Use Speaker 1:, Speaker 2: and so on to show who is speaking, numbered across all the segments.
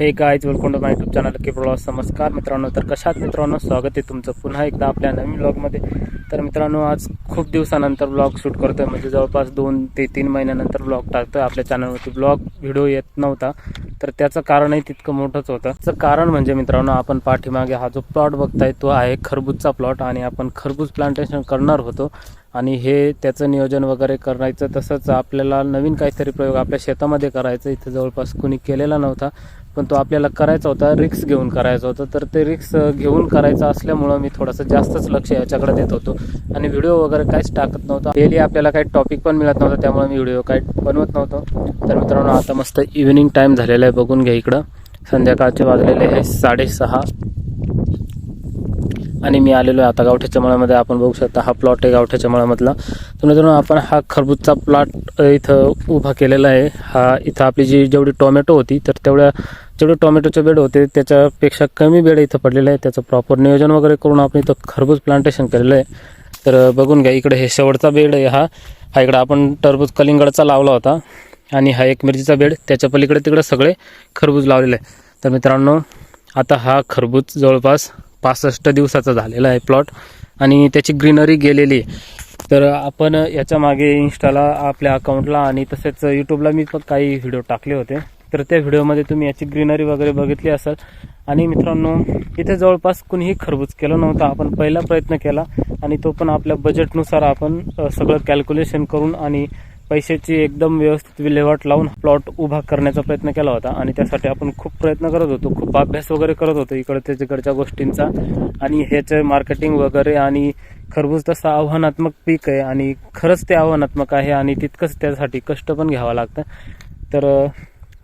Speaker 1: Hey guys welcome to my YouTube channel की blog नमस्कार मित्रांनो. तर कशात मित्रांनो स्वागत आहे तुमचं पुन्हा एकदा आपल्या नवीन ब्लॉगमध्ये तर मित्रांनो आज खूप दिवसानंतर ब्लॉग शूट करतोय. म्हणजे जवळपास दोन ते तीन महिन्यानंतर ब्लॉग टाकतोय आपल्या चॅनलवरती ब्लॉग व्हिडिओ येत नव्हता. तर त्याचं कारणही तितकं मोठंच होतं. त्याचं कारण म्हणजे मित्रांनो आपण पाठीमागे हा जो प्लॉट बघताय तो आहे खरबूजचा प्लॉट आणि आपण खरबूज प्लांटेशन करणार होतो. आणि हे त्याचं नियोजन वगैरे करायचं तसंच आपल्याला नवीन काहीतरी प्रयोग आपल्या शेतामध्ये करायचं. इथं जवळपास कुणी केलेला नव्हता. पण तो आपल्याला करायचा होता रिक्स घेऊन करायचा होता. तर ते रिक्स घेऊन करायचं असल्यामुळं मी थोडंसं जास्तच लक्ष याच्याकडे देत होतो. आणि व्हिडिओ वगैरे काहीच टाकत नव्हता. डेली आपल्याला काही टॉपिक पण मिळत नव्हतं त्यामुळे मी व्हिडिओ काही बनवत नव्हतो. तर मित्रांनो आता मस्त इव्हिनिंग टाईम झालेला आहे बघून घ्या इकडं. संध्याकाळचे वाजलेले आहे साडेसहा. आणि मी आलेलो आहे आता गावठ्याच्या मळामध्ये आपण बघू शकता हा प्लॉट आहे गावठ्याच्या मळामधला तर मित्रांनो आपण हा खरबूजचा प्लॉट इथं उभा केलेला आहे. हा इथं आपली जी जेवढी टोमॅटो होती तर तेवढ्या जेवढे टोमॅटोचे बेड होते त्याच्यापेक्षा कमी बेड इथं पडलेलं आहे त्याचं प्रॉपर नियोजन वगैरे करून आपण इथं खरबूज प्लांटेशन केलेलं आहे. तर बघून घ्या इकडे हे शेवटचा बेड आहे हा. हा इकडं आपण टरबूज कलिंगडचा लावला होता. आणि हा एक मिरचीचा बेड. त्याच्या पलीकडे तिकडे सगळे खरबूज लावलेले आहे तर मित्रांनो आता हा खरबूज जवळपास पासष्ट दिवसाचा झालेला आहे प्लॉट. आणि त्याची ग्रीनरी गेलेली आहे. तर आपण याच्या मागे इन्स्टाला आपल्या अकाउंटला आणि तसेच यूट्यूबला मी पण काही व्हिडिओ टाकले होते. तर त्या व्हिडिओमध्ये तुम्ही याची ग्रीनरी वगैरे बघितली असाल. आणि मित्रांनो इथे जवळपास कुणीही खरबूज केलं नव्हतं. आपण पहिला प्रयत्न केला आणि तो पण आपल्या बजेटनुसार आपण सगळं कॅल्क्युलेशन करून आणि पैशाची एकदम व्यवस्थित विल्हेवाट लावून प्लॉट उभा करण्याचा प्रयत्न केला होता. आणि त्यासाठी आपण खूप प्रयत्न करत होतो. खूप अभ्यास वगैरे करत होतो इकडच्या तिकडच्या गोष्टींचा. आणि ह्याचं मार्केटिंग वगैरे आणि खरबूज तसं आव्हानात्मक पीक आहे आणि खरंच ते आव्हानात्मक आहे आणि तितकंच त्यासाठी कष्ट पण घ्यावं लागतं. तर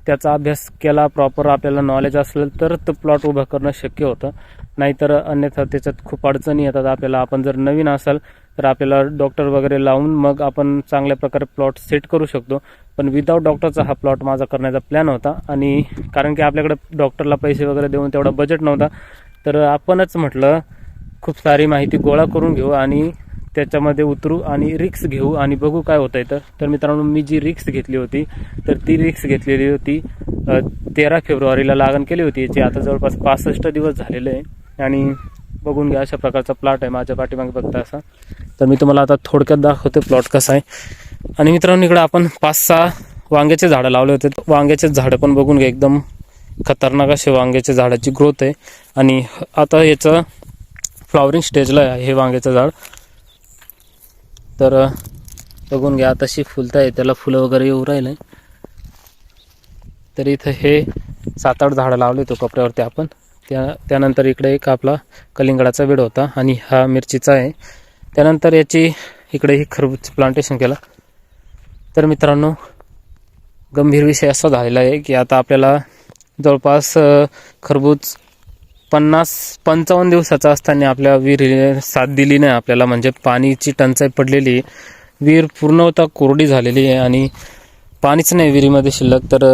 Speaker 1: त्याचा अभ्यास केला प्रॉपर आपल्याला नॉलेज असलं तर तो प्लॉट उभा करणं शक्य होतं. नाहीतर अन्यथा त्याच्यात खूप अडचणी येतात. आपल्याला आपण जर नवीन असाल तर आपल्याला डॉक्टर वगैरे लावून मग आपण चांगल्या प्रकारे प्लॉट सेट करू शकतो. पण विदाऊट डॉक्टरचा हा प्लॉट माझा करण्याचा प्लॅन होता. आणि कारण की आपल्याकडे डॉक्टरला पैसे वगैरे देऊन तेवढा बजेट नव्हता. तर आपणच म्हटलं खूप सारी माहिती गोळा करून घेऊ आणि त्याच्यामध्ये उतरू आणि रिक्स घेऊ आणि बघू काय होतं आहे तर मित्रांनो मी जी रिक्स घेतली होती तर ती रिक्स घेतलेली होती तेरा फेब्रुवारीला लागण केली होती याची आता जवळपास पासष्ट दिवस झालेले आहे. आणि बघून घ्या अशा प्रकारचा प्लॉट आहे. माझ्या पाठीमागे बघता असा. तर मी तुम्हाला आता थोडक्यात दाखवते प्लॉट कसा आहे. आणि मित्रांनो इकडं आपण पाच सहा वांग्याचे झाडं लावले होते. वांग्याचे झाडं पण बघून घ्या एकदम खतरनाक असे वांग्याच्या झाडाची ग्रोथ आहे. आणि आता याचं फ्लॉवरिंग स्टेजला आहे हे वांग्याचं झाड. तर बघून घ्या तशी फुलत आहे त्याला फुलं वगैरे येऊ राहिले. तर इथं हे सात आठ झाडं लावले होतो कपड्यावरती आपण. त्या त्यानंतर इकडे एक आपला कलिंगडाचा वेड होता. आणि हा मिरचीचा आहे. त्यानंतर याची इकडे ही खरबूज प्लांटेशन केलं. तर मित्रांनो गंभीर विषय असा झालेला आहे की आता आपल्याला जवळपास खरबूज पन्नास पंचावन्न दिवसाचा असताना आपल्या विहिरीने साथ दिली नाही आपल्याला. म्हणजे पाणीची टंचाई पडलेली आहे. विहीर पूर्णतः कोरडी झालेली आहे आणि पाणीच नाही विहिरीमध्ये शिल्लक. तर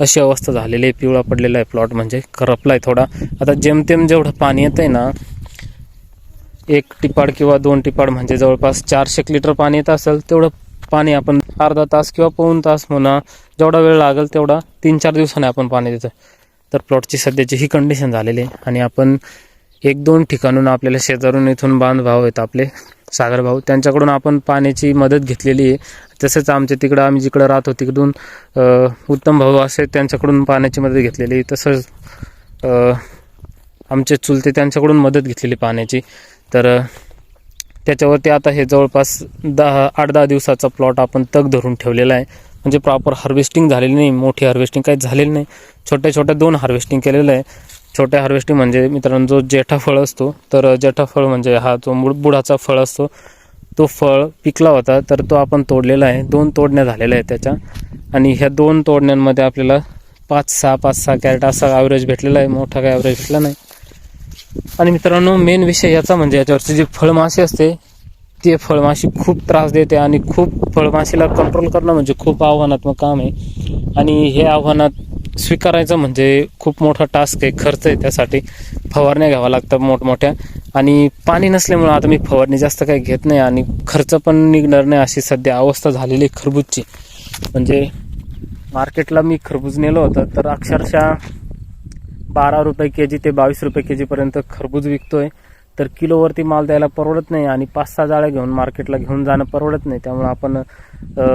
Speaker 1: अशी अवस्था झालेली आहे. पिवळा पडलेला आहे प्लॉट म्हणजे. करपला आहे थोडा. आता जेमतेम जेवढं पाणी येतं आहे ना एक टिपाड किंवा दोन टिपाड म्हणजे जवळपास चारशे लिटर पाणी येत असेल तेवढं पाणी आपण अर्धा तास किंवा पाऊन तास म्हणा जेवढा वेळ लागेल तेवढा तीन चार दिवसाने आपण पाणी देतो तर प्लॉटची सध्याची ही कंडिशन झालेली आहे आणि आपण एक दोन ठिकाणून आपल्याला शेजारून इथून बांध भाऊ आहेत आपले सागर भाऊ त्यांच्याकडून आपण पाण्याची मदत घेतलेली आहे. तसेच आमच्या तिकडं आम्ही जिकडं राहतो तिकडून उत्तम भाऊ असे त्यांच्याकडून पाण्याची मदत घेतलेली आहे. तसंच आमचे चुलते त्यांच्याकडून मदत घेतलेली पाण्याची. तर त्याच्यावरती आता हे जवळपास दहा आठ दहा दिवसाचा प्लॉट आपण तग धरून ठेवलेला आहे. म्हणजे प्रॉपर हार्वेस्टिंग झालेली नाही मोठी हार्वेस्टिंग काहीच झालेली नाही. छोट्या छोट्या दोन हार्वेस्टिंग केलेलं आहे. छोट्या हार्वेस्टिंग म्हणजे मित्रांनो जो जेठा फळ असतो तर जेठा फळ म्हणजे हा जो मुळ बुडाचा फळ असतो तो फळ पिकला होता तर तो आपण तोडलेला आहे. दोन तोडण्या झालेल्या आहेत त्याच्या. आणि ह्या दोन तोडण्यांमध्ये आपल्याला पाच सहा पाच सहा कॅरेट असा ॲव्हरेज भेटलेला आहे. मोठा काय ॲव्हरेज भेटला नाही. आणि मित्रांनो मेन विषय याचा म्हणजे याच्यावरची जी फळमाशी असते ते फळमाशी खूप त्रास देते आणि खूप फळमाशीला कंट्रोल करणं म्हणजे खूप आव्हानात्मक काम आहे. आणि हे आव्हानात स्वीकारायचं म्हणजे खूप मोठा टास्क आहे खर्च आहे त्यासाठी. फवारण्या घ्याव्या लागतात मोठमोठ्या. आणि पाणी नसल्यामुळं आता मी फवारणी जास्त काही घेत नाही आणि खर्च पण निघणार नाही अशी सध्या अवस्था झालेली आहे खरबूजची. म्हणजे मार्केटला मी खरबूज नेलं होतं तर अक्षरशः बारा रुपये के जी ते बावीस रुपये के जीपर्यंत खरबूज विकतोय. तर किलोवरती माल द्यायला परवडत नाही आणि पाच सहा जाळ्या घेऊन मार्केटला घेऊन जाणं परवडत नाही. त्यामुळे आपण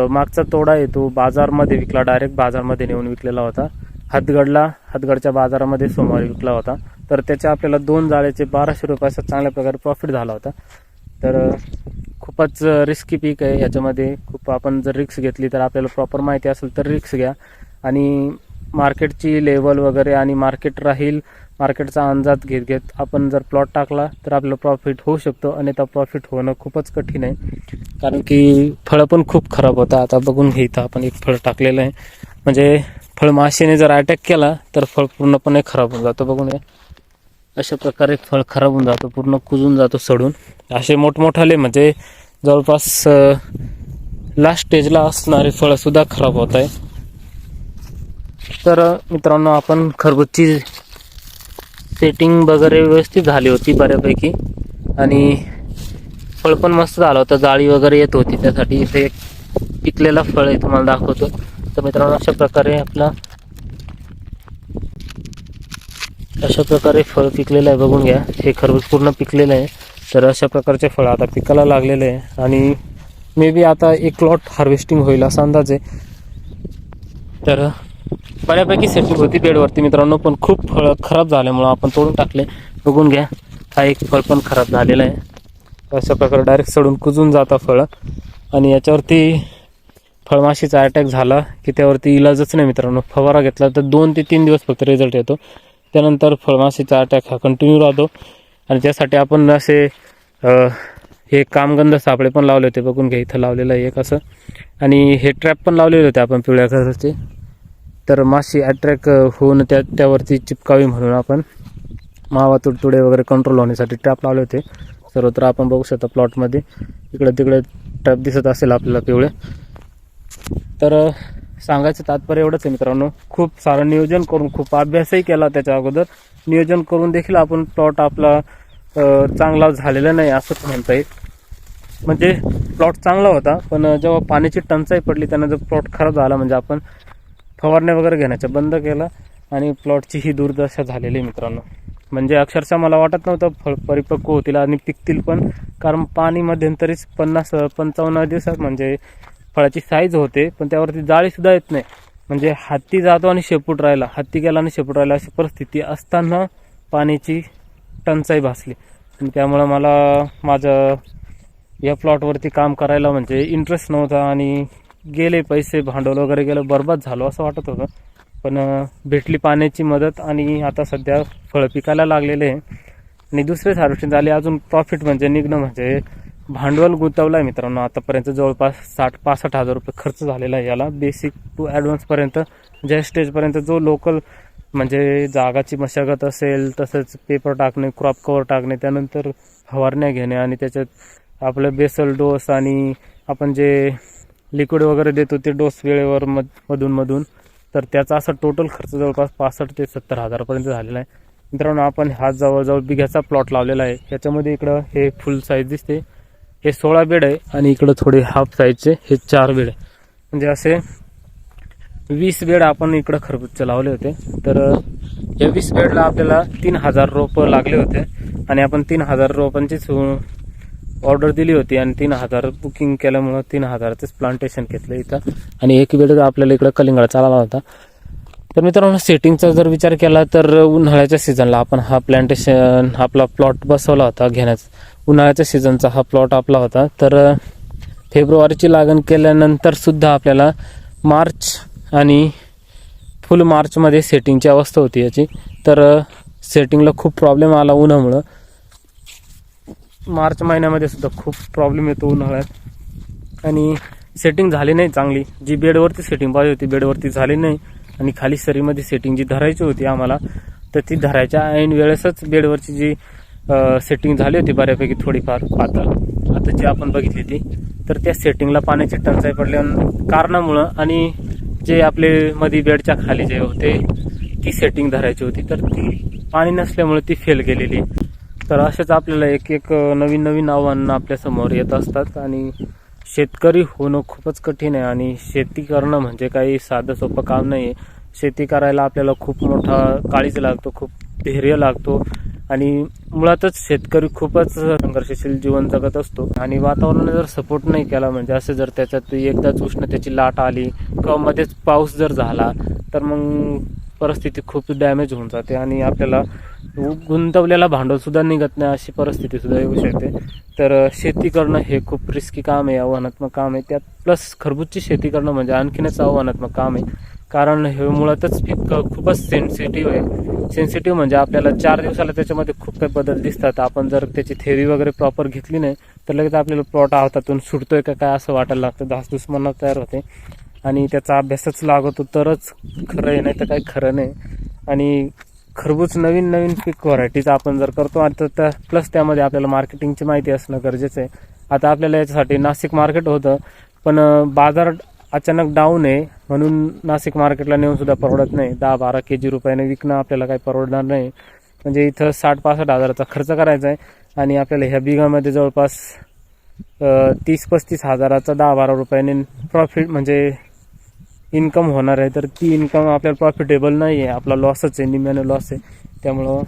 Speaker 1: मागचा तोडा आहे तो बाजारमध्ये विकला. डायरेक्ट बाजारमध्ये नेऊन विकलेला होता. हातगडला हातगडच्या बाजारामध्ये सोमवारी विकला होता. तर त्याच्या आपल्याला दोन जाळ्याचे बाराशे रुपयाचा चांगल्या प्रकारे प्रॉफिट झाला होता. तर खूपच रिस्की पीक आहे. याच्यामध्ये खूप आपण जर रिक्स घेतली तर आपल्याला प्रॉपर माहिती असेल तर रिक्स घ्या. आणि मार्केटची लेवल वगैरे आणि मार्केट राहील मार्केटचा अंदाज घेत घेत आपण जर प्लॉट टाकला तर आपलं प्रॉफिट होऊ शकतो आणि त्या प्रॉफिट होणं खूपच कठीण आहे. कारण की फळं पण खूप खराब होतं आता बघून घे इथं आपण एक फळ टाकलेलं आहे. म्हणजे फळ माशीने जर अटॅक केला तर फळ पूर्णपणे खराब होऊन जातं. बघून अशा प्रकारे फळ खराब होऊन जातो पूर्ण कुजून जातो सडून. असे मोठमोठाले म्हणजे जवळपास लास्ट स्टेजला असणारे फळंसुद्धा खराब होत आहे. तर मित्रांनो आपण खरबूजची सेटिंग वगैरे व्यवस्थित झाली होती बऱ्यापैकी. आणि फळ पण मस्त झालं होतं. जाळी वगैरे येत होती. त्यासाठी इथे पिकलेलं पिकलेला फळ आहे तुम्हाला दाखवतो. तर मित्रांनो अशा प्रकारे आपला अशा प्रकारे फळ पिकलेलं आहे. बघून घ्या. हे खरबूज पूर्ण पिकलेलं आहे. तर अशा प्रकारचे फळ आता पिकाला लागलेले आहे. आणि मे बी आता एक लॉट हार्वेस्टिंग होईल असा अंदाज आहे. तर बऱ्यापैकी सेटिंग होती बेडवरती मित्रांनो पण खूप फळ खराब झाल्यामुळं आपण तोडून टाकले. बघून घ्या हा एक फळ पण खराब झालेला आहे. अशा प्रकारे डायरेक्ट सडून कुजून जातं फळं. आणि याच्यावरती फळमाशीचा अटॅक झाला की त्यावरती इलाजच नाही मित्रांनो. फवारा घेतला तर दोन ते तीन दिवस फक्त रिझल्ट येतो. त्यानंतर फळमाशीचा अटॅक हा कंटिन्यू राहतो. आणि त्यासाठी आपण असे हे कामगंध सापळे पण लावले होते. बघून घ्या इथं लावलेलं आहे एक असं. आणि हे ट्रॅप पण लावलेले होते आपण पिवळ्या कलरचे. तर माशी अट्रॅक्ट होऊन त्या त्यावरती चिपकावी म्हणून आपण मावा तुडतुडे वगैरे कंट्रोल होण्यासाठी ट्रॅप लावले होते. सर्वत्र आपण बघू शकता प्लॉटमध्ये इकडं तिकडे ट्रॅप दिसत असेल आपल्याला पिवळे. तर सांगायचं तात्पर्य एवढंच आहे मित्रांनो. खूप सारं नियोजन करून खूप अभ्यासही केला त्याच्या अगोदर. नियोजन करून देखील आपण प्लॉट आपला चांगला झालेला नाही असंच म्हणता येईल. म्हणजे प्लॉट चांगला होता पण जेव्हा पाण्याची टंचाई पडली त्यांना जर प्लॉट खराब झाला म्हणजे आपण फवारण्या वगैरे घेण्याचं बंद केलं आणि प्लॉटची ही दुर्दशा झालेली आहे मित्रांनो. म्हणजे अक्षरशः मला वाटत नव्हतं फळ परिपक्व होतील आणि पिकतील पण कारण पाणी मध्यंतरीच पन्नास पंचावन्न दिवसात म्हणजे फळाची साईज होते पण त्यावरती जाळीसुद्धा येत नाही. म्हणजे हत्ती जातो आणि शेपूट राहिला हत्ती गेला आणि शेपूट राहिला अशी परिस्थिती असताना पाण्याची टंचाई भासली. आणि त्यामुळं मला माझं या प्लॉटवरती काम करायला म्हणजे इंटरेस्ट नव्हता आणि गेले पैसे भांडवल वगैरे गेलं बरबाद झालो असं वाटत होतं. पण भेटली पाण्याची मदत आणि आता सध्या फळं पिकायला लागलेले आहे. आणि दुसरेच हार्वेस्टिंग झाले अजून प्रॉफिट म्हणजे निघणं म्हणजे भांडवल गुंतवलं आहे मित्रांनो. आतापर्यंत जवळपास साठ पासष्ट हजार रुपये खर्च झालेला आहे याला. बेसिक टू ॲडव्हान्सपर्यंत ज्या स्टेजपर्यंत जो लोकल म्हणजे जागाची मशागत असेल तसंच पेपर टाकणे क्रॉप कवर टाकणे त्यानंतर फवारण्या घेणे आणि त्याच्यात आपलं बेसल डोस आणि आपण जे लिक्विड वगैरे देतो ते डोस वेळेवर मध मधून मधून. तर त्याचा असा टोटल खर्च जवळपास पासष्ट ते सत्तर हजारपर्यंत झालेला आहे. मित्रांनो आपण हा जवळजवळ बिघ्याचा प्लॉट लावलेला आहे. याच्यामध्ये इकडं हे फुल साईज दिसते. हे सोळा बेड आहे आणि इकडं थोडे हाफ साईजचे हे चार बेड आहे. म्हणजे असे वीस बेड आपण इकडं खरबूजचे लावले होते. तर या वीस बेडला आपल्याला तीन हजार रोपं लागले होते. आणि आपण तीन हजार रोपांचीच ऑर्डर दिली होती आणि तीन हजार बुकिंग केल्यामुळं तीन हजाराचंच प्लांटेशन घेतलं इथं. आणि एक वेळ आपल्याला इकडं कलिंगडा चालला होता. तर मित्रांनो सेटिंगचा जर विचार केला तर उन्हाळ्याच्या सीझनला आपण हा प्लांटेशन आपला प्लॉट बसवला होता घेण्याचा उन्हाळ्याच्या सीझनचा हा प्लॉट आपला होता. तर फेब्रुवारीची लागण केल्यानंतर सुद्धा आपल्याला मार्च आणि फुल मार्चमध्ये सेटिंगची अवस्था होती याची. तर सेटिंगला खूप प्रॉब्लेम आला उन्हामुळं. मार्च महिन्यामध्ये सुद्धा खूप प्रॉब्लेम येतो उन्हाळ्यात. आणि सेटिंग झाली नाही चांगली. जी बेडवरती सेटिंग पाहिजे होती बेडवरती झाली नाही. आणि खाली सरीमध्ये सेटिंग जी धरायची होती आम्हाला तर ती धरायच्या ऐन वेळेसच बेडवरची जी सेटिंग झाली होती बऱ्यापैकी थोडीफार पातळ. आता जी आपण बघितली ती तर त्या सेटिंगला पाण्याची टंचाई पडल्या कारणामुळं आणि जे आपले मधी बेडच्या खाली जे होते ती सेटिंग धरायची होती. तर ती पाणी नसल्यामुळे ती फेल गेलेली. तर असेच आपल्याला एक एक नवीन नवीन आव्हानं आपल्यासमोर येत असतात आणि शेतकरी होणं खूपच कठीण आहे आणि शेती करणं म्हणजे काही साधं सोपं काम नाही आहे शेती करायला आपल्याला खूप मोठा काळीज लागतो खूप धैर्य लागतो आणि मुळातच शेतकरी खूपच संघर्षशील जीवन जगत असतो. आणि वातावरणाने जर सपोर्ट नाही केला म्हणजे असं जर त्याच्यात एकदाच उष्णतेची लाट आली किंवा मध्येच पाऊस जर झाला तर मग परिस्थिती खूप डॅमेज होऊन जाते आणि आपल्याला गुंतवलेला भांडवल सुद्धा निघत नाही अशी परिस्थिती सुद्धा येऊ शकते. तर शेती करणं हे खूप रिस्की काम आहे आव्हानात्मक काम आहे. त्यात प्लस खरबूजची शेती करणं म्हणजे आणखीनच आव्हानात्मक काम आहे. कारण हे मुळातच पीक खूपच सेन्सिटिव्ह आहे. सेन्सिटिव्ह म्हणजे आपल्याला चार दिवसाला त्याच्यामध्ये खूप काही बदल दिसतात. आपण जर त्याची थेरी वगैरे प्रॉपर घेतली नाही तर लगेच आपल्याला प्लॉट हातातून सुटतोय का काय असं वाटायला लागतं. धास मनात तयार होते. आणि त्याचा अभ्यासच लागतो तरच खरं आहे नाही तर काही खरं नाही. आणि खरबूज नवीन नवीन पीक व्हरायटीचा आपण जर करतो आता त्या प्लस त्यामध्ये आपल्याला मार्केटिंगची माहिती असणं गरजेचं आहे. आता आपल्याला याच्यासाठी नाशिक मार्केट होतं पण बाजार अचानक डाऊन आहे म्हणून नाशिक मार्केटला नेऊन सुद्धा परवडत नाही. दहा बारा के जी रुपयाने विकणं आपल्याला काही परवडणार नाही. म्हणजे इथं साठ पासष्ट हजाराचा खर्च करायचा आहे आणि आपल्याला ह्या बिघामध्ये जवळपास तीस पस्तीस हजाराचा दहा बारा रुपयाने प्रॉफिट म्हणजे इन्कम होणार आहे तर ती इन्कम आपल्याला प्रॉफिटेबल नाही आहे आपला लॉसच आहे निम्म्याने लॉस आहे. त्यामुळं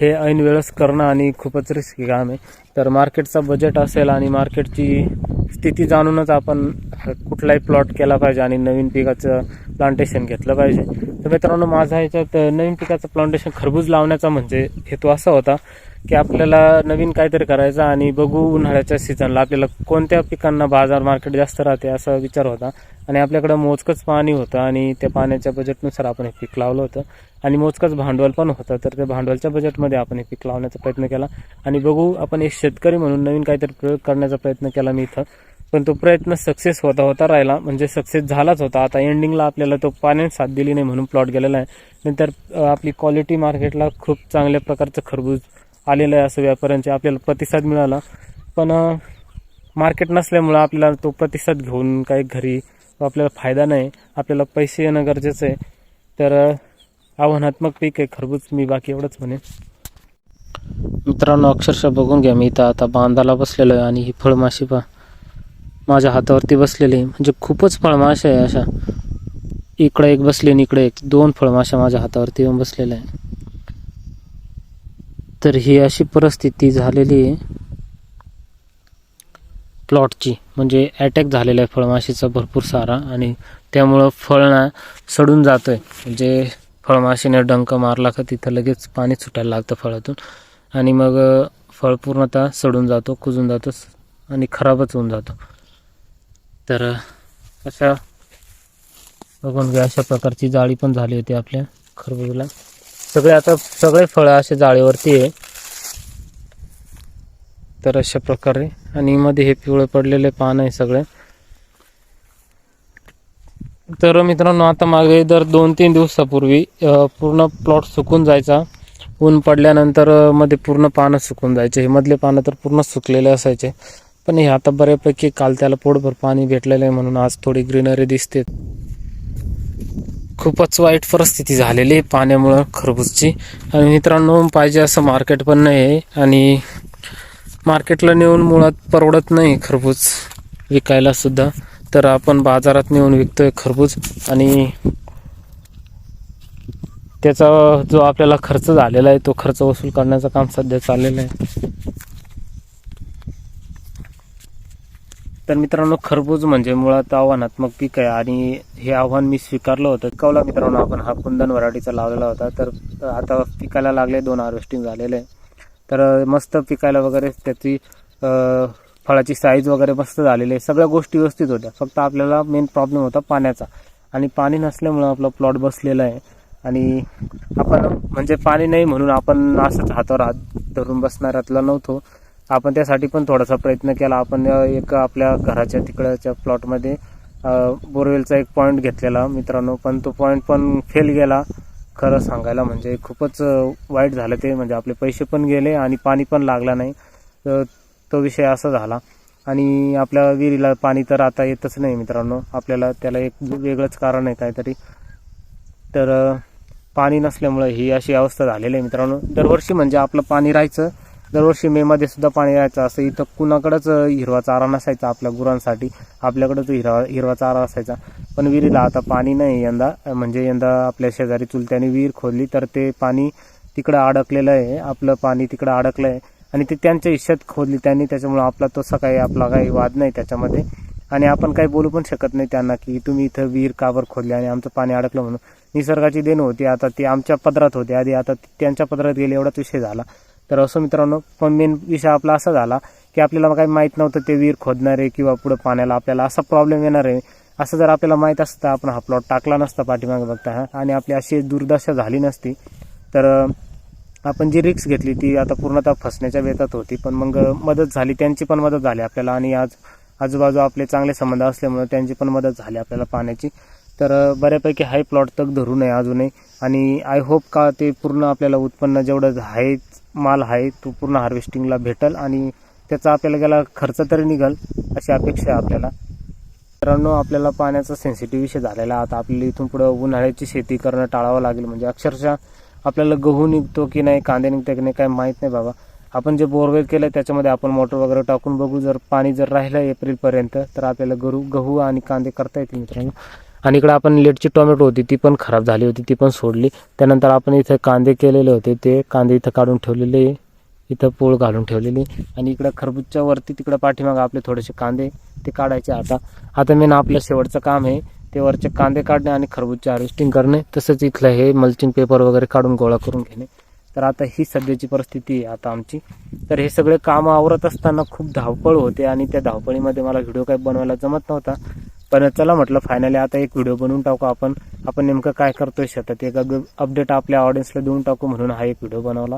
Speaker 1: हे ऐनवेळेस करणं आणि खूपच रिस्की काम आहे. तर मार्केटचा बजेट असेल आणि मार्केटची स्थिती जाणूनच आपण कुठलाही प्लॉट केला पाहिजे आणि नवीन पिकाचं प्लांटेशन घेतलं पाहिजे. तर मित्रांनो माझा ह्याच्यात नवीन पिकाचं प्लांटेशन खरबूज लावण्याचा म्हणजे हेतू असा होता की आपल्याला नवीन काहीतरी करायचं आणि बघू उन्हाळ्याच्या सीझनला आपल्याला कोणत्या पिकांना बाजार मार्केट जास्त राहते असा विचार होता. आणि आपल्याकडं मोजकंच पाणी होतं आणि त्या पाण्याच्या बजेटनुसार आपण हे पीक लावलं होतं. आणि मोजकंच भांडवल पण होतं तर त्या भांडवलच्या बजेटमध्ये आपण हे पीक लावण्याचा प्रयत्न केला. आणि बघू आपण एक शेतकरी म्हणून नवीन काहीतरी प्रयोग करण्याचा प्रयत्न केला मी इथं. पण तो प्रयत्न सक्सेस होता होता राहिला. म्हणजे सक्सेस झालाच होता. आता एंडिंगला आपल्याला तो पाण्याने साथ दिली नाही म्हणून प्लॉट गेलेला आहे. नंतर आपली क्वालिटी मार्केटला खूप चांगल्या प्रकारचं खरबूज आलेलं आहे असं व्यापाऱ्यांचे आपल्याला प्रतिसाद मिळाला. पण मार्केट नसल्यामुळं आपल्याला तो प्रतिसाद घेऊन काही घरी आपल्याला फायदा नाही. आपल्याला पैसे येणं गरजेचं आहे. तर आव्हानात्मक पीक आहे. खरबूज मी बाकी एवढंच म्हणेन. मित्रांनो अक्षरशः बघून घ्या मी इथं आता बांधाला बसलेलो आहे आणि ही फळमाशी पा माझ्या हातावरती बसलेली आहे. म्हणजे खूपच फळमाशा आहे अशा. इकडं एक बसली आणि इकडे एक. दोन फळमाशा माझ्या हातावरती येऊन बसलेल्या आहे तर ही अशी परिस्थिती झालेली आहे. प्लॉटची म्हणजे अटॅक झालेला आहे फळमाशीचा भरपूर सारा आणि त्यामुळं फळ सडून जातो आहे म्हणजे फळमाशीने डंक मारला का तिथं लगेच पाणी सुटायला लागतं फळातून. आणि मग फळ पूर्णतः सडून जातो कुजून जातो आणि खराबच होऊन जातो. तर अशा बघून घ्या अशा प्रकारची जाळी पण झाली होती आपल्या खरबूजला. सगळे आता सगळे फळं असे जाळीवरती आहे. तर अशा प्रकारे. आणि मध्ये हे पिवळे पडलेले पान आहे सगळे. तर मित्रांनो आता मागे दर दोन तीन दिवसापूर्वी पूर्ण प्लॉट सुकून जायचा. ऊन पडल्यानंतरमध्ये पूर्ण पानं सुकून जायचे. हे मधले पानं तर पूर्ण सुकलेले असायचे. पण हे आता बऱ्यापैकी काल त्याला पोटभर पाणी भेटलेलं आहे म्हणून आज थोडी ग्रीनरी दिसते. खूपच वाईट परिस्थिती झालेली आहे पाण्यामुळं खरबूजची. आणि मित्रांनो पाहिजे असं मार्केट पण नाही आहे आणि मार्केटला नेऊन मुळात परवडत नाही खरबूज विकायला सुद्धा. तर आपण बाजारात नेऊन विकतोय खरबूज आणि त्याचा जो आपल्याला खर्च झालेला आहे तो खर्च वसूल करण्याचं काम सध्या चाललेलं आहे. तर मित्रांनो खरबूज म्हणजे मुळात आव्हानात्मक पीक आहे आणि हे आव्हान मी स्वीकारलं होतं. पिकवला मित्रांनो आपण हा कुंदन वराडीचा लावलेला होता. तर आता पिकायला लागले दोन हार्वेस्टिंग झालेले आहे. तर मस्त पिकायला वगैरे त्याची फळाची साईज वगैरे मस्त झालेली आहे. सगळ्या गोष्टी व्यवस्थित होत्या. फक्त आपल्याला मेन प्रॉब्लेम होता पाण्याचा. आणि पाणी नसल्यामुळं आपला प्लॉट बसलेला आहे. आणि आपण म्हणजे पाणी नाही म्हणून आपण असंच हातावर हात धरून बसणाऱ्यातला नव्हतो. आपण त्यासाठी पण थोडासा प्रयत्न केला. आपण एक आपल्या घराच्या तिकडच्या प्लॉटमध्ये बोरवेलचा एक पॉईंट घेतलेला मित्रांनो. पण तो पॉईंट पण फेल गेला. खरं सांगायला म्हणजे खूपच वाईट झालं ते. म्हणजे आपले पैसे पण गेले आणि पाणी पण लागला नाही. तर तो विषय असा झाला. आणि आपल्या विहिरीला पाणी तर आता येतच नाही मित्रांनो. आपल्याला त्याला एक वेगळंच कारण आहे काहीतरी. तर पाणी नसल्यामुळे ही अशी अवस्था झालेली आहे मित्रांनो. दरवर्षी म्हणजे आपलं पाणी राहायचं. दरवर्षी मे मध्ये सुद्धा पाणी यायचं असं. इथं कुणाकडंच हिरवा चारा नसायचा आपल्या गुरांसाठी. आपल्याकडंच हिरवा हिरवा चारा असायचा. पण विहिरीला आता पाणी नाही. यंदा म्हणजे यंदा आपल्या शेजारी चुलत्याने विहीर खोदली तर ते पाणी तिकडं अडकलेलं आहे. आपलं पाणी तिकडं अडकलं आहे आणि ते त्यांच्या हिश्श्यात खोदली. त्यांनी त्याच्यामुळे आपला तसा काही आपला काही वाद नाही त्याच्यामध्ये. आणि आपण काही बोलू पण शकत नाही त्यांना की तुम्ही इथं विहीर कावर खोदली आणि आमचं पाणी अडकलं म्हणून. निसर्गाची देण होती. आता ती आमच्या पदरात होती. आधी आता त्यांच्या पदरात गेली एवढाच विषय झाला. तर असं मित्रांनो पण मेन विषय आपला असा झाला की आपल्याला काही माहीत नव्हतं ते विहीर खोदणार आहे किंवा पुढं पाण्याला आपल्याला असा प्रॉब्लेम येणार आहे. असं जर आपल्याला माहीत असतं आपण हा प्लॉट टाकला नसता पाठीमागे बघता हा. आणि आपली अशी दुर्दशा झाली नसती. तर आपण जी रिक्स घेतली ती आता पूर्णतः फसण्याच्या बेतात होती. पण मग मदत झाली. त्यांची पण मदत झाली आपल्याला. आणि आज आजूबाजू आपले चांगले संबंध असल्यामुळे त्यांची पण मदत झाली आपल्याला पाण्याची. तर बऱ्यापैकी हाय प्लॉट तक धरू नये अजूनही. आणि आय होप का ते पूर्ण आपल्याला उत्पन्न जेवढं आहे माल आहे तो पूर्ण हार्वेस्टिंगला भेटल आणि त्याचा आपल्याला गेला खर्च तरी निघल अशी अपेक्षा आहे आपल्याला. मित्रांनो आपल्याला पाण्याचा सेन्सिटिव्ह विषय झालेला आता आपल्याला इथून पुढं उन्हाळ्याची शेती करणं टाळावं लागेल. म्हणजे अक्षरशः आपल्याला गहू निघतो की नाही कांदे निघतो की नाही काय माहीत नाही बाबा. आपण जे बोरवेल केलं त्याच्यामध्ये आपण मोटर वगैरे टाकून बघू. जर पाणी जर राहिलं एप्रिलपर्यंत तर आपल्याला गहू गहू आणि कांदे करता येतील मित्रांनो. आणि इकडं आपण लेटची टोमॅटो होती ती पण खराब झाली होती ती पण सोडली. त्यानंतर आपण इथं कांदे केलेले होते ते कांदे इथं काढून ठेवलेले इथं पोळ घालून ठेवलेली. आणि इकडं खरबूजच्या वरती तिकडं पाठीमागं आपले थोडेसे कांदे ते काढायचे आता. आता मेन आपलं शेवटचं काम आहे ते वरचे कांदे काढणे आणि खरबूजचे हार्वेस्टिंग करणे. तसंच इथलं हे मल्चिंग पेपर वगैरे काढून गोळा करून घेणे. तर आता ही सध्याची परिस्थिती आहे आता आमची. तर हे सगळे कामं आवरत असताना खूप धावपळ होते आणि त्या धावपळीमध्ये मला व्हिडिओ काही बनवायला जमत नव्हता. पण चला म्हटलं फायनली आता एक व्हिडिओ बनवून टाकू आपण. आपण नेमकं काय करतोय शेतात? एक अपडेट आपल्या ऑडियन्सला देऊन टाकू म्हणून हा एक व्हिडिओ बनवला.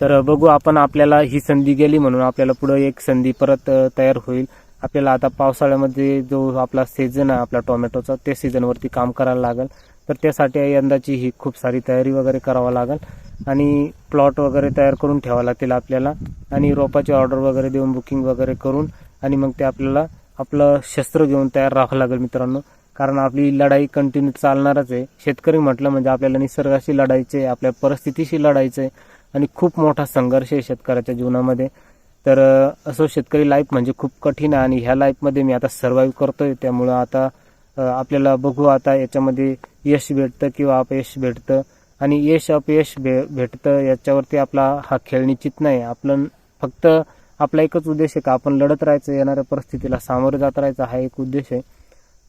Speaker 1: तर बघू आपण आपल्याला ही संधी गेली म्हणून आपल्याला पुढे एक संधी परत तयार होईल. आपल्याला आता पावसाळ्यामध्ये जो आपला सीझन आहे आपला टोमॅटोचा त्या सीझनवरती काम करायला लागेल. तर त्यासाठी यंदाची ही खूप सारी तयारी वगैरे करावं लागेल. आणि प्लॉट वगैरे तयार करून ठेवावं लागतील आपल्याला. आणि रोपाची ऑर्डर वगैरे देऊन बुकिंग वगैरे करून आणि मग ते आपल्याला आपलं शस्त्र घेऊन तयार राहावं लागेल मित्रांनो. कारण आपली लढाई कंटिन्यू चालणारच आहे. शेतकरी म्हटलं म्हणजे आपल्याला निसर्गाशी लढायचे आपल्या परिस्थितीशी लढायचं आहे आणि खूप मोठा संघर्ष आहे शेतकऱ्याच्या जीवनामध्ये. तर असं शेतकरी लाईफ म्हणजे खूप कठीण आहे आणि ह्या लाईफमध्ये मी आता सर्वाईव्ह करतोय. त्यामुळं आता आपल्याला बघू आता याच्यामध्ये यश भेटतं किंवा अपयश भेटतं. आणि यश अपयश भे भेटतं याच्यावरती आपला हा खेळ निश्चित नाही. आपलं फक्त आपला एकच उद्देश आहे का आपण लढत राहायचं येणाऱ्या परिस्थितीला सामोरं जात राहायचं हा एक उद्देश आहे.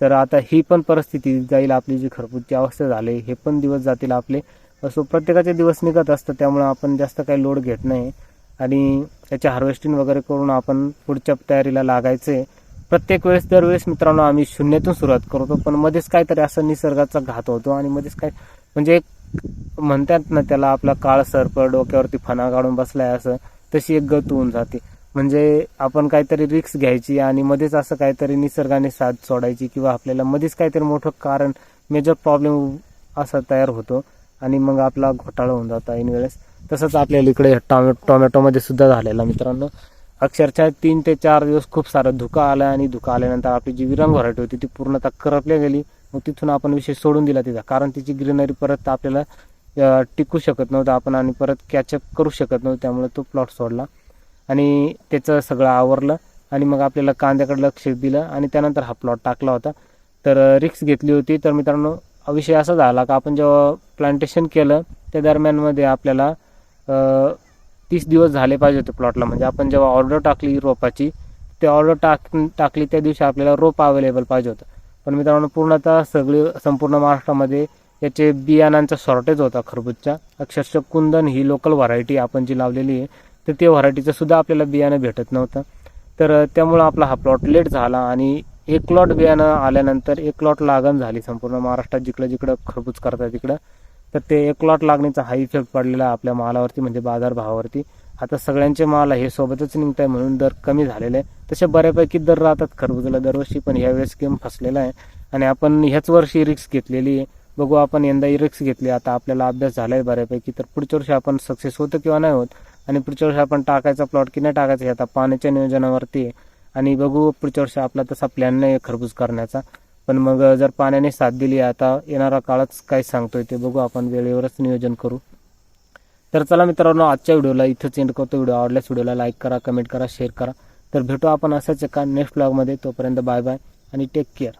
Speaker 1: तर आता ही पण परिस्थिती जाईल आपली जी खरबूजची अवस्था झाली हे पण दिवस जातील आपले. असो प्रत्येकाचे दिवस निघत असतं त्यामुळे आपण जास्त काही लोड घेत नाही. आणि त्याच्या हार्वेस्टिंग वगैरे करून आपण पुढच्या तयारीला लागायचं आहे प्रत्येक वेळेस दरवेळेस मित्रांनो आम्ही शून्यातून सुरुवात करतो पण मध्येच काहीतरी असं निसर्गाचा घात होतो आणि मध्येच काय म्हणजे एक म्हणतात ना त्याला आपला काळ सर्प डोक्यावरती फणा काढून बसलाय असं तशी एक गत होऊन जाते. म्हणजे आपण काहीतरी रिक्स घ्यायची आणि मध्येच असं काहीतरी निसर्गाने साथ सोडायची किंवा आपल्याला मध्येच काहीतरी मोठं कारण मेजर प्रॉब्लेम असा तयार होतो आणि मग आपला घोटाळा होऊन जातो ऐन वेळेस तसंच आपल्याला इकडे टॉमॅ टोमॅटोमध्ये सुद्धा झालेला मित्रांनो. अक्षरशः तीन ते चार दिवस खूप सारं धुका आला आणि धुका आल्यानंतर आपली जी विरंग व्हरायटी होती ती पूर्णतः करपल्या गेली. मग तिथून आपण विषय सोडून दिला तिचा कारण तिची ग्रीनरी परत आपल्याला टिकू शकत नव्हतं आपण आणि परत कॅचअप करू शकत नव्हतं त्यामुळे तो प्लॉट सोडला. आणि त्याचं सगळं आवरलं आणि मग आपल्याला कांद्याकडे लक्ष दिलं आणि त्यानंतर हा प्लॉट टाकला होता. तर रिक्स घेतली होती. तर मित्रांनो विषय असा झाला का आपण जेव्हा प्लांटेशन केलं त्या दरम्यानमध्ये आपल्याला तीस दिवस झाले पाहिजे होते प्लॉटला म्हणजे आपण जेव्हा ऑर्डर टाकली रोपाची ते ऑर्डर टाक टाकली त्या दिवशी आपल्याला रोप अवेलेबल पाहिजे होतं. पण मित्रांनो पूर्णतः सगळी संपूर्ण महाराष्ट्रामध्ये याचे बियाणांचा शॉर्टेज होता खरबूजच्या. अक्षरशः कुंदन ही लोकल व्हरायटी आपण जी लावलेली आहे तर त्या व्हरायटीचं सुद्धा आपल्याला बियाणं भेटत नव्हतं. तर त्यामुळं आपला हा प्लॉट लेट झाला आणि एक लॉट बियाणं आल्यानंतर एक लॉट लागण झाली संपूर्ण महाराष्ट्रात जिकडं जिकडं खरबूज करतात तिकडं. तर ते एक लॉट लागण्याचा हा इफेक्ट पडलेला आहे आपल्या मालावरती म्हणजे बाजारभावावरती. आता सगळ्यांचे माल हे सोबतच निघत आहे म्हणून दर कमी झालेले आहे तसे बऱ्यापैकी दर राहतात खरबुजाला दरवर्षी पण यावेळेस गेम फसलेला आहे. आणि आपण ह्याच वर्षी रिक्स घेतलेली आहे. बघू आपण यंदा रिक्स घेतली. आता आपल्याला अभ्यास झालाय बऱ्यापैकी तर पुढच्या वर्षी आपण सक्सेस होतं किंवा नाही होत? आणि पुढच्या वर्षी आपण टाकायचा प्लॉट की नाही टाकायचा हे आता पाण्याच्या नियोजनावरती आहे. आणि बघू पुढच्या वर्षी आपला तसा प्लॅन नाही आहे खरबूज करण्याचा. पण मग जर पाण्याने साथ दिली आता येणारा काळच काय सांगतोय ते बघू आपण वेळेवरच नियोजन करू. तर चला मित्रांनो आजच्या व्हिडिओला इथंच एंड करतो. व्हिडिओ आवडल्यास व्हिडिओला लाईक करा कमेंट करा शेअर करा. तर भेटू आपण असाच एका नेक्स्ट ब्लॉगमध्ये तोपर्यंत बाय बाय आणि टेक केअर